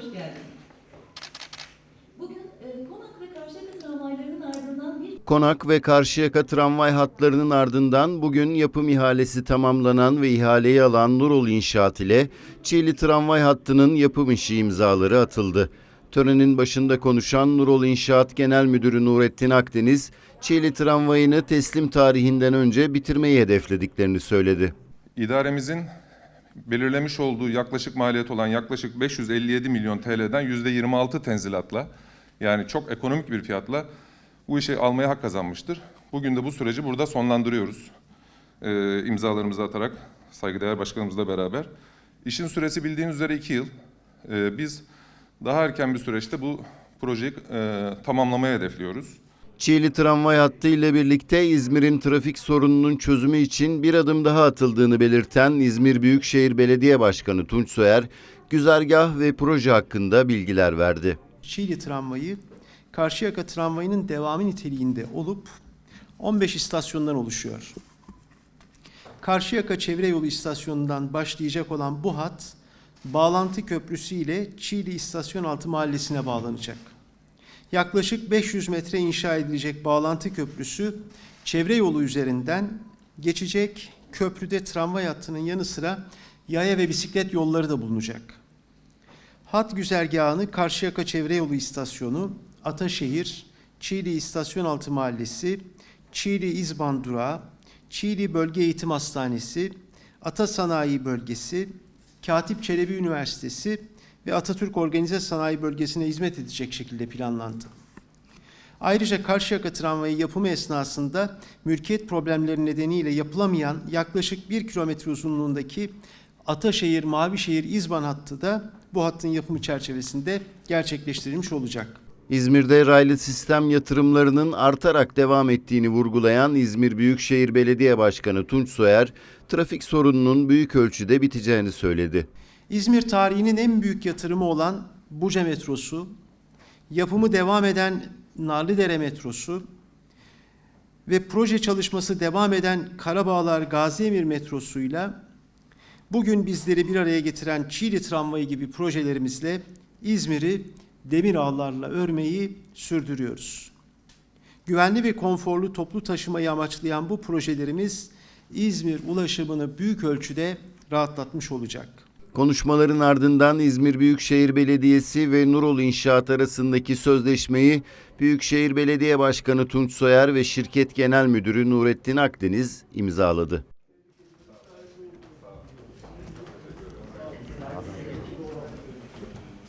Hoş geldiniz. Bugün e, Konak ve Karşıyaka tramvaylarının ardından bir Konak ve Karşıyaka tramvay hatlarının ardından bugün yapım ihalesi tamamlanan ve ihaleyi alan Nurol İnşaat ile Çiğli tramvay hattının yapım işi imzaları atıldı. Törenin başında konuşan Nurol İnşaat Genel Müdürü Nurettin Akdeniz, Çiğli tramvayını teslim tarihinden önce bitirmeyi hedeflediklerini söyledi. İdaremizin belirlemiş olduğu yaklaşık maliyet olan yaklaşık 557 milyon TL'den %26 tenzilatla yani çok ekonomik bir fiyatla bu işi almaya hak kazanmıştır. Bugün de bu süreci burada sonlandırıyoruz. Ee, imzalarımızı atarak saygıdeğer başkanımızla beraber. İşin süresi bildiğiniz üzere iki yıl. Ee, biz daha erken bir süreçte bu projeyi e, tamamlamaya hedefliyoruz. Çiğli tramvay hattı ile birlikte İzmir'in trafik sorununun çözümü için bir adım daha atıldığını belirten İzmir Büyükşehir Belediye Başkanı Tunç Soyer, güzergah ve proje hakkında bilgiler verdi. Çiğli tramvayı Karşıyaka tramvayının devamı niteliğinde olup 15 istasyondan oluşuyor. Karşıyaka Çevre Yolu istasyonundan başlayacak olan bu hat bağlantı köprüsü ile Çiğli İstasyon Altı Mahallesi'ne bağlanacak. Yaklaşık 500 metre inşa edilecek bağlantı köprüsü çevre yolu üzerinden geçecek. Köprüde tramvay hattının yanı sıra yaya ve bisiklet yolları da bulunacak. Hat güzergahını Karşıyaka Çevre Yolu İstasyonu, Ataşehir, Çiğli İstasyon Altı Mahallesi, Çiğli İzban Durağı, Çiğli Bölge Eğitim Hastanesi, Ata Sanayi Bölgesi, Katip Çelebi Üniversitesi ve Atatürk Organize Sanayi Bölgesi'ne hizmet edecek şekilde planlandı. Ayrıca Karşıyaka tramvayı yapımı esnasında mülkiyet problemleri nedeniyle yapılamayan yaklaşık 1 kilometre uzunluğundaki Ataşehir Mavişehir İzban hattı da bu hattın yapımı çerçevesinde gerçekleştirilmiş olacak. İzmir'de raylı sistem yatırımlarının artarak devam ettiğini vurgulayan İzmir Büyükşehir Belediye Başkanı Tunç Soyer, trafik sorununun büyük ölçüde biteceğini söyledi. İzmir tarihinin en büyük yatırımı olan Buca metrosu, yapımı devam eden Narlıdere metrosu ve proje çalışması devam eden Karabağlar Gaziemir metrosuyla bugün bizleri bir araya getiren Çiğli tramvayı gibi projelerimizle İzmir'i demir ağlarla örmeyi sürdürüyoruz. Güvenli ve konforlu toplu taşımayı amaçlayan bu projelerimiz İzmir ulaşımını büyük ölçüde rahatlatmış olacak. Konuşmaların ardından İzmir Büyükşehir Belediyesi ve Nurol İnşaat arasındaki sözleşmeyi Büyükşehir Belediye Başkanı Tunç Soyer ve Şirket Genel Müdürü Nurettin Akdeniz imzaladı.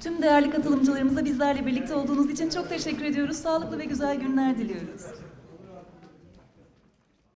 tüm değerli katılımcılarımıza bizlerle birlikte olduğunuz için çok teşekkür ediyoruz. Sağlıklı ve güzel günler diliyoruz.